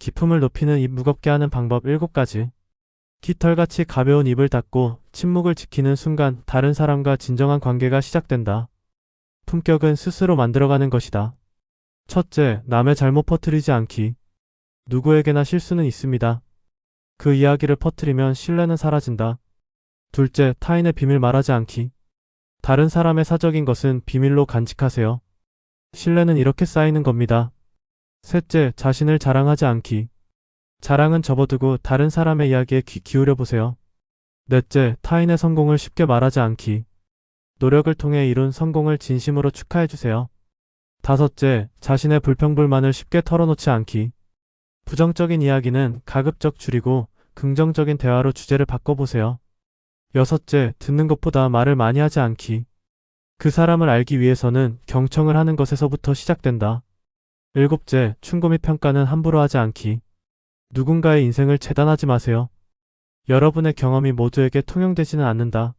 기품을 높이는 입 무겁게 하는 방법 7가지. 깃털같이 가벼운 입을 닫고 침묵을 지키는 순간 다른 사람과 진정한 관계가 시작된다. 품격은 스스로 만들어가는 것이다. 첫째, 남의 잘못 퍼뜨리지 않기. 누구에게나 실수는 있습니다. 그 이야기를 퍼뜨리면 신뢰는 사라진다. 둘째, 타인의 비밀 말하지 않기. 다른 사람의 사적인 것은 비밀로 간직하세요. 신뢰는 이렇게 쌓이는 겁니다. 셋째, 자신을 자랑하지 않기. 자랑은 접어두고 다른 사람의 이야기에 귀 기울여 보세요. 넷째, 타인의 성공을 쉽게 말하지 않기. 노력을 통해 이룬 성공을 진심으로 축하해 주세요. 다섯째, 자신의 불평불만을 쉽게 털어놓지 않기. 부정적인 이야기는 가급적 줄이고 긍정적인 대화로 주제를 바꿔보세요. 여섯째, 듣는 것보다 말을 많이 하지 않기. 그 사람을 알기 위해서는 경청을 하는 것에서부터 시작된다. 일곱째, 충고 및 평가는 함부로 하지 않기. 누군가의 인생을 재단하지 마세요. 여러분의 경험이 모두에게 통용되지는 않는다.